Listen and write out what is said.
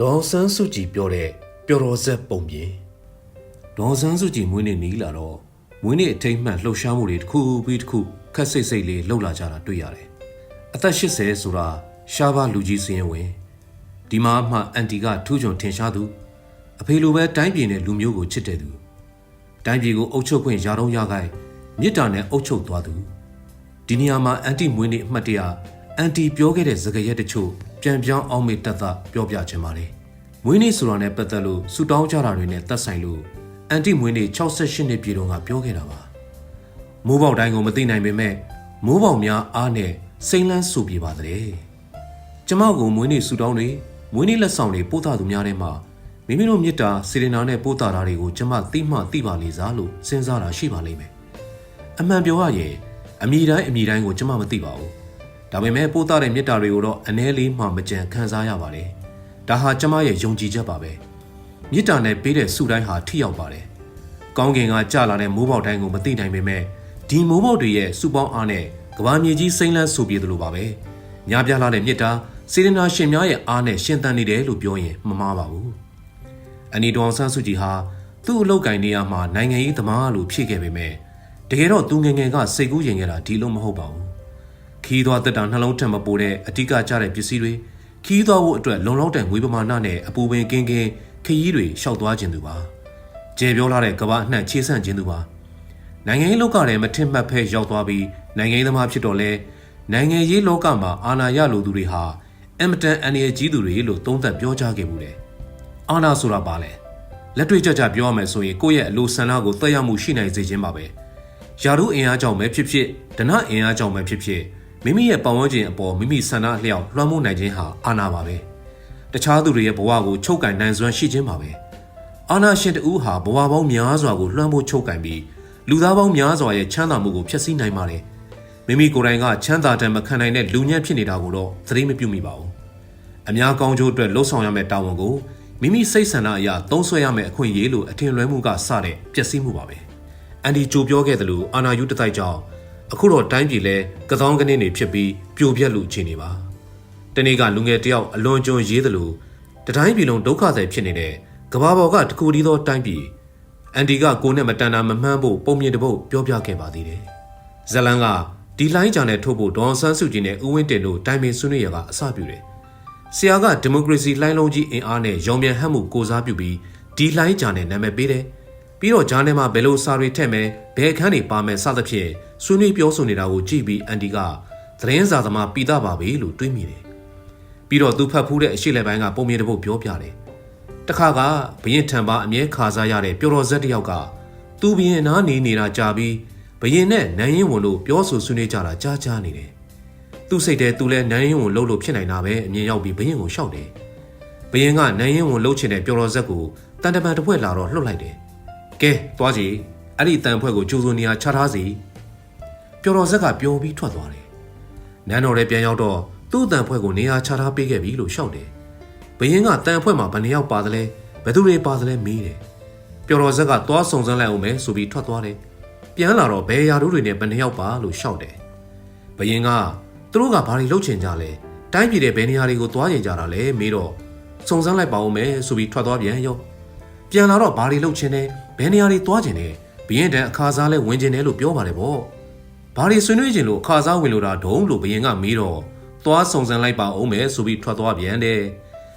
ဒေါ်ဆန်းစုကြည်ပြောတဲ့ပျော်တော်ဆက်ပုံပြင်ဒေါ်ဆန်းစုကြည်မွေးနေ့နီးလာတော့မွေးနေ့အထိမ်းမှန်လှုပ်ရှားမှုတွေတစ်ခုပြီးတစ်ခုခက်စိတ်စိတ်လေးလှုပ်လာကြတာတွေ့ရတယ်အသက်80ဆိုတာရှားပါလူကြီးစင်းဝင်ဒီမှာမှအန်တီကထူးချွန်ထင်ရှားသူအဖေလိုပဲတိုင်းပြည်နဲ့လူမျိုးကိုချစ်တဲ့သူတိုင်းပြည်ကိုအုပ်ချုပ်ခွင့်ရာတော့ရခိုင်မြစ်တာနဲ့အုပ်ချုပ်သွားသူဒီနေရာမှာအန်တီမွေးနေ့အမှတ်တရအန်တီပြောခဲ့တဲ့စကားရက်တချို့ ပြန်ပြောင်းအောင်မေတ္တသပြောပြချင်ပါတယ်မွေးနေ့ဆိုတာနဲ့ပတ်သက်လို့ဆူတောင်းကြတာတွေနဲ့သက်ဆိုင်လို့အန်တီမွေးနေ့68နှစ်ပြည့်တုန်းကပြောခဲ့တာပါမိုးပေါက်တိုင်းကိုမသိနိုင်ပေမဲ့မိုးပေါက်များအားနဲ့စိမ့်လန်းဆူပြေပါတဲ့ကျမကိုမွေးနေ့ဆူတောင်းတွေမွေးနေ့လက်ဆောင်တွေပို့တာသူများထဲမှာမိမိတို့မြစ်တာစေရနာနဲ့ပို့တာတာတွေကိုကျမသိမှသိပါလေစားလို့စဉ်းစားတာရှိပါလိမ့်မယ်အမှန်ပြောရရင်အမိတိုင်းအမိတိုင်းကိုကျမမသိပါဘူး ဒါပေမဲ့ပို့တာတဲ့မြစ်တာတွေကိုတော့အ ਨੇ လေးမှမကြံခံစားရပါတယ်ဒါဟာကျမရဲ့ယုံကြည်ချက်ပါပဲမြစ်တာနဲ့ပေးတဲ့ဆုတိုင်းဟာထိရောက်ပါတယ်ကောင်းကင်ကကြလာတဲ့မိုးပေါက်တိုင်းကိုမသိနိုင်ပေမဲ့ဒီမိုးပေါက်တွေရဲ့စုပေါင်းအားနဲ့ကဘာမြေကြီးစိမ့်လန်းဆူပြေတယ်လို့ပါပဲညာပြလာတဲ့မြစ်တာစေရနာရှင်များရဲ့အားနဲ့ရှင်သန်နေတယ်လို့ပြောရင်မမှားပါဘူးအနီတော်ဆန်းစုကြည်ဟာသူ့အလုပ်ကိုင်နေရာမှာနိုင်ငံရေးသမားလို့ဖြစ်ခဲ့ပေမဲ့တကယ်တော့သူငယ်ငယ်ကစိတ်ကူးရင်ခဲ့တာဒီလိုမဟုတ်ပါဘူး ခီးသွားတက်တာနှလုံးထက်မပိုတဲ့အဓိကကျတဲ့ပစ္စည်းတွေခီးသွားဖို့အတွက်လုံလောက်တဲ့ငွေပမာဏနဲ့အပူပင်ကင်းကင်းခရီးတွေရှောက်သွားခြင်းသူပါကျေပြောလာတဲ့ကဘာအနှံ့ချေးဆန့်ခြင်းသူပါနိုင်ငံရေးလောကထဲမထင်မှတ်ဖဲရောက်သွားပြီးနိုင်ငံရေးသမားဖြစ်တော့လဲနိုင်ငံရေးလောကမှာအာဏာရလိုသူတွေဟာအင်မတန်အန္တရာယ်ကြီးသူတွေလို့သုံးသပ်ပြောကြားခဲ့မှုတယ်အာဏာဆိုတာပါလဲလက်တွေ့ကြကြပြောရမယ်ဆိုရင်ကိုယ့်ရဲ့အလိုဆန္ဒကိုသက်ရောက်မှုရှိနိုင်စေခြင်းပါပဲယာရုအင်အားကြောင့်ပဲဖြစ်ဖြစ်ဒဏအင်အားကြောင့်ပဲဖြစ်ဖြစ် မိမိရဲ့ပတ်ဝန်းကျင်အပေါ်မိမိဆန္ဒအလျောက်လွှမ်းမိုးနိုင်ခြင်းဟာအာဏာပါပဲတခြားသူတွေရဲ့ဘဝကိုချုပ်ကင်နိုင်စွမ်းရှိခြင်းပါပဲအာဏာရှင်တဦးဟာဘဝပေါင်းများစွာကိုလွှမ်းမိုးချုပ်ကင်ပြီးလူသားပေါင်းများစွာရဲ့ချမ်းသာမှုကိုဖျက်ဆီးနိုင်ပါတယ်မိမိကိုယ်တိုင်ကချမ်းသာတဲ့မခံနိုင်တဲ့လူညံ့ဖြစ်နေတာကိုတော့သတိမပြုမိပါဘူးအများကောင်းကျိုးအတွက်လှုံ့ဆော်ရမယ့်တာဝန်ကိုမိမိစိတ်ဆန္ဒအရသုံးဆွဲရမယ့်အခွင့်အရေးလို့အထင်လွဲမှုကစတဲ့ပျက်စီးမှုပါပဲအန်ဒီဂျိုပြောခဲ့သလိုအာနာယုတတိုက်ကြောင့် အခုတော့တိုင်းပြည်လဲကသောင်းကနေနေဖြစ်ပြီးပြိုပြက်လူအခြေအနေပါတနေ့ကလူငယ်တယောက်အလွန်ကျွံရေးသလိုတတိုင်းပြည်လုံးဒုက္ခဆိုင်ဖြစ်နေတဲ့ကဘာပေါ်ကတကူဒီသောတိုင်းပြည်အန်ဒီကကိုနဲ့မတန်တာမမှန်းဖို့ပုံမြင်တပုတ်ပြောပြခဲ့ပါသေးတယ်ဇလန်ကဒီလိုင်းကြံနဲ့ထုတ်ဖို့ဒေါန်ဆန်းစုကြည်နဲ့ဦးဝင်းတင်တို့တိုင်ပင်ဆွေးနွေးရကအစပြုတယ်ဆရာကဒီမိုကရေစီလှိုင်းလုံးကြီးအင်အားနဲ့ရောင်ပြန်ဟပ်မှုကိုစားပြုပြီးဒီလိုင်းကြံနဲ့နာမည်ပေးတယ် ပြီးတော့ဂျာနယ်မှာဘယ်လိုစာတွေထည့်မယ်ဘယ်အခန်းတွေပါမယ်စသဖြင့်ဆွေးနွေးပြောဆိုနေတာကိုကြည့်ပြီးအန်တီကသတင်းစာသမားပိတာပါပဲလို့တွေးမိတယ်ပြီးတော့သူဖတ်ဖူးတဲ့အရှိလက်ပိုင်းကပုံမြင်တစ်ပုတ်ပြောပြတယ်တခါကဘရင်ထံပါအမြဲခါစားရတဲ့ပျော်တော်ဇက်တစ်ယောက်ကသူဘရင်နားနေနေတာကြာပြီးဘရင်နဲ့နန်းရင်ဝန်တို့ပြောဆိုဆွေးနွေးကြတာကြားကြားနေတယ်သူ့စိတ်ထဲသူလဲနန်းရင်ဝန်လှုပ်လို့ဖြစ်နိုင်တာပဲအမြင်ရောက်ပြီးဘရင်ကိုရှောက်တယ်ဘရင်ကနန်းရင်ဝန်လှုပ်ချင်တဲ့ပျော်တော်ဇက်ကိုတန်တပန်တစ်ဖွဲ့လာတော့လှုပ်လိုက်တယ် ကဲသွားကြည့်အဲ့ဒီတန်ဖွဲ့ကိုကြိုးစုံနေရာချထားစီပျော်တော်ဇက်ကပျော်ပြီးထွက်သွားတယ်နန်းတော်လည်းပြန်ရောက်တော့သူ့တန်ဖွဲ့ကိုနေရာချထားပေးခဲ့ပြီလို့ရှောက်တယ်ဘရင်ကတန်ဖွဲ့မှာဘယ်နှယောက်ပါသလဲဘယ်သူတွေပါသလဲမေးတယ်ပျော်တော်ဇက်ကသွားစုံစမ်းလိုက်အောင်မယ်ဆိုပြီးထွက်သွားတယ်ပြန်လာတော့ဘယ်ရာတို့တွေနဲ့ဘယ်နှယောက်ပါလို့ရှောက်တယ်ဘရင်ကသူတို့ကဘာတွေလုပ်ချင်ကြလဲတိုင်းပြည်တဲ့ဘယ်နေရာတွေကိုသွားချင်ကြတာလဲမေးတော့စုံစမ်းလိုက်ပါဦးမယ်ဆိုပြီးထွက်သွားပြန်ရော ပြန်လာတော့ဘာတွေလုပ်ချင်တယ်ဘယ်နေရာတွေသွားချင်တယ်ဘရင်တန်အခါစားလဲဝင်ချင်တယ်လို့ပြောပါတယ်ဗောဘာတွေဆွေးနွေးချင်လို့အခါစားဝင်လို့တာဒုံလို့ဘရင်ကမေးတော့သွားစုံစမ်းလိုက်ပါဦးမယ်ဆိုပြီးထွက်သွားပြန်တယ်